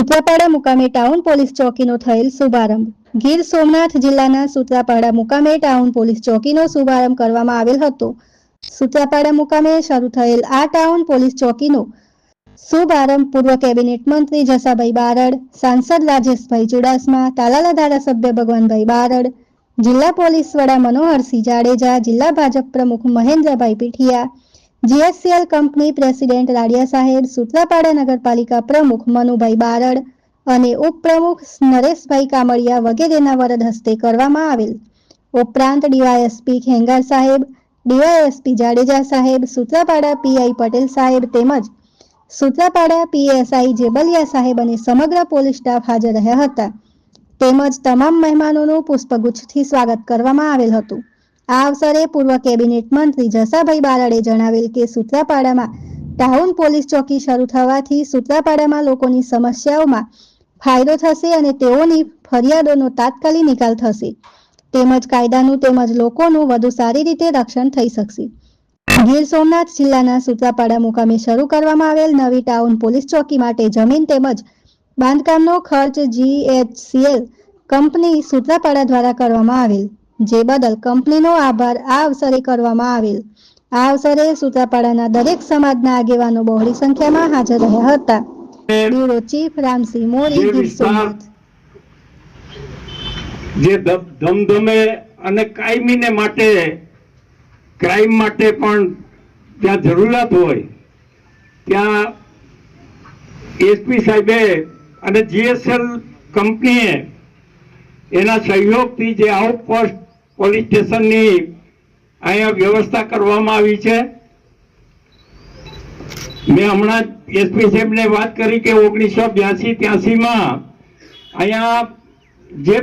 સૂત્રાપાડા મુકામે town police ચોકીનો થયેલ શુભારંભ. ગીર સોમનાથ જિલ્લાના સૂત્રાપાડા મુકામે ટાઉન પોલીસ ચોકીનો શુભારંભ કરવામાં આવેલ હતો. સૂત્રાપાડા મુકામે શરૂ થયેલ આ ટાઉન પોલીસ ચોકીનો શુભારંભ પૂર્વ કેબિનેટ મંત્રી જસાભાઈ બારડ, સાંસદ રાજેશભાઈ ચુડાસમા, તાલાલા ધારાસભ્ય ભગવાનભાઈ બારડ, જિલ્લા પોલીસ વડા મનોહરસિંહ જાડેજા, જિલ્લા ભાજપ પ્રમુખ Mahendrabhai Pithiya GSCL company president Radiya સાહેબ સુત્રાપાડા નગરપાલિકા પ્રમુખ મનુભાઈ બારડ અને ઉપપ્રમુખ નરેશભાઈ કામળિયા વગેરેના વરદ હસ્તે કરવામાં આવેલ. ઉપરાંત ડીવાયએસપી ખેંગાર સાહેબ, ડીવાયએસપી જાડેજા સાહેબ સુત્રાપાડા પીઆઈ પટેલ સાહેબ તેમજ સુત્રાપાડા પીએસઆઈ જેબલિયા સાહેબ અને સમગ્ર પોલીસ સ્ટાફ હાજર રહ્યા હતા. તેમજ તમામ મહેમાનોનું પુષ્પગુચ્છથી સ્વાગત કરવામાં આવેલ હતું. આ અવસરે પૂર્વ કેબિનેટ મંત્રી જસાભાઈ બારડે જણાવેલ કે સૂત્રાપાડામાં ટાઉન પોલીસ ચોકી શરૂ થવાથી સૂત્રાપાડામાં લોકોની સમસ્યાઓમાં ફાયદો થશે અને તેઓની ફરિયાદોનો તાત્કાલિક નિકાલ થશે. તેમજ કાયદાનું તેમજ લોકોનું વધુ સારી રીતે રક્ષણ થઈ શકશે. ગીર સોમનાથ જિલ્લાના સૂત્રાપાડા મુકામે શરૂ કરવામાં આવેલ નવી ટાઉન પોલીસ ચોકી માટે જમીન તેમજ બાંધકામનો ખર્ચ જીએચસીએલ કંપની સૂત્રાપાડા દ્વારા કરવામાં આવેલ. જે બદલ કંપનીનો આભાર આ અવસરે કરવામાં આવેલ. આ અવસરે સુત્રાપાડાના દરેક સમાજના આગેવાનો બહોળી સંખ્યામાં હાજર રહ્યા હતા. Bureau chief Ramsinh Mori Gir Somnath. જે ધમધમે અને કાયમીને માટે ક્રાઇમ માટે પણ ત્યાં જરૂરિયાત હોય ત્યાં એસપી સાહેબે અને જીએસએલ કંપનીએ એના સહયોગથી જે આઉટપોસ્ટ પોલીસ સ્ટેશનની અહીંયા વ્યવસ્થા કરવામાં આવી છે. મેં હમણાં એસપી સાહેબને વાત કરી કે ઓગણીસો બ્યાસી ત્યાસીમાં અહીંયા જે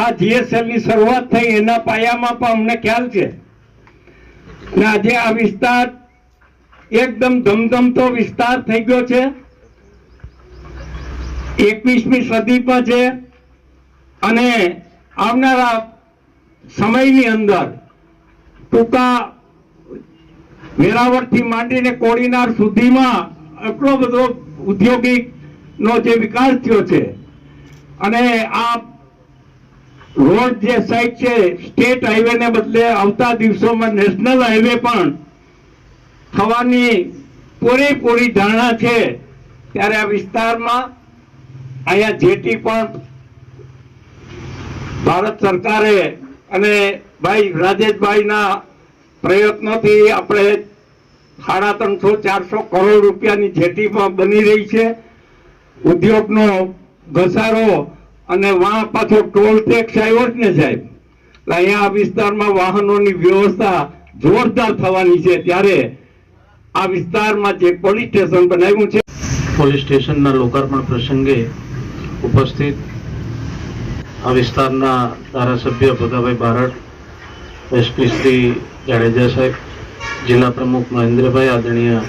આ જીએસએલની શરૂઆત થઈ એના પાયામાં પણ અમને ખ્યાલ છે. ને આજે આ વિસ્તાર એકદમ ધમધમતો વિસ્તાર થઈ ગયો છે. એકવીસમી સદી પણ છે. અને આવનારા સમયની અંદર ટૂંકા વેરાવળથી માંડીને કોડીનાર સુધીમાં એટલો બધો ઉદ્યોગિકનો જે વિકાસ થયો છે અને આ રોડ જે સાઈડ છે સ્ટેટ હાઈવેને બદલે આવતા દિવસોમાં નેશનલ હાઈવે પણ થવાની પૂરેપૂરી ધારણા છે, ત્યારે આ વિસ્તારમાં અહીંયા જેટી પણ ભારત સરકારે અને ભાઈ રાજેશભાઈના પ્રયત્નોથી આપણે સાડા ત્રણસો, ચારસો કરોડ રૂપિયાની પણ બની રહી છે. ઉદ્યોગનો ઘસારો અને વાં પાછો ટોલ ટેક્સ આવ્યો જ ને સાહેબ. એટલે અહીંયા વિસ્તારમાં વાહનોની વ્યવસ્થા જોરદાર થવાની છે. ત્યારે આ વિસ્તારમાં જે પોલીસ સ્ટેશન બનાવ્યું છે. પોલીસ સ્ટેશનના લોકાર્પણ પ્રસંગે ઉપસ્થિત આ વિસ્તારના ધારાસભ્ય ભગાભાઈ બારડ, એસપી શ્રી જાડેજા સાહેબ, જિલ્લા પ્રમુખ મહેન્દ્રભાઈ આદરણીય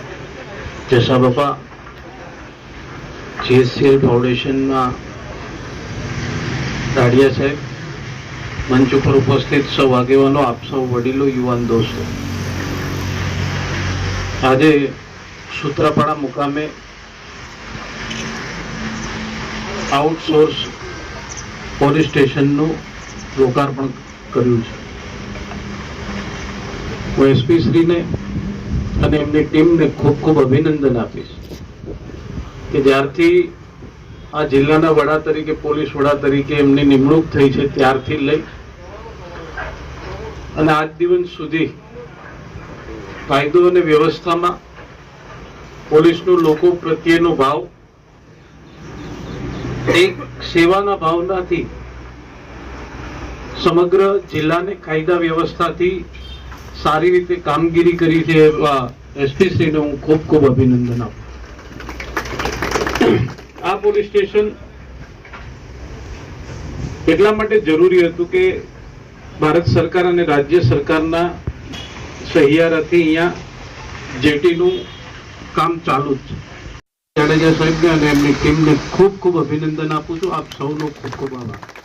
જસા બાપા જીએસસીએલ ફાઉન્ડેશનના દાડિયા સાહેબ, મંચ ઉપર ઉપસ્થિત સૌ આગેવાનો, આપ સૌ વડીલો, યુવાન દોસ્તો. આજે સૂત્રાપાડા મુકામે આઉટસોર્સ પોલીસ સ્ટેશનનું લોકાર્પણ કર્યું છે. હું એસપી શ્રીને અને એમની ટીમને ખૂબ ખૂબ અભિનંદન આપીશ કે જ્યારથી આ જિલ્લાના વડા તરીકે, પોલીસ વડા તરીકે એમની નિમણૂક થઈ છે ત્યારથી લઈ અને આજ દિવસ સુધી કાયદો અને વ્યવસ્થામાં પોલીસનો લોકો પ્રત્યેનો ભાવ એક સેવાના ભાવનાથી સમગ્ર જિલ્લાને કાયદા વ્યવસ્થાથી સારી રીતે કામગીરી કરી છે એવા એસપી શ્રીને હું ખૂબ ખૂબ અભિનંદન આપું આ પોલીસ સ્ટેશન એટલા માટે જરૂરી હતું કે ભારત સરકાર અને રાજ્ય સરકારના સહિયારાથી અહીંયા જેટીનું કામ ચાલુ જ છે. જાડેજા સાહેબને અને એમની ટીમને ખૂબ ખૂબ અભિનંદન આપું છું. આપ સૌનો ખૂબ ખૂબ આભાર.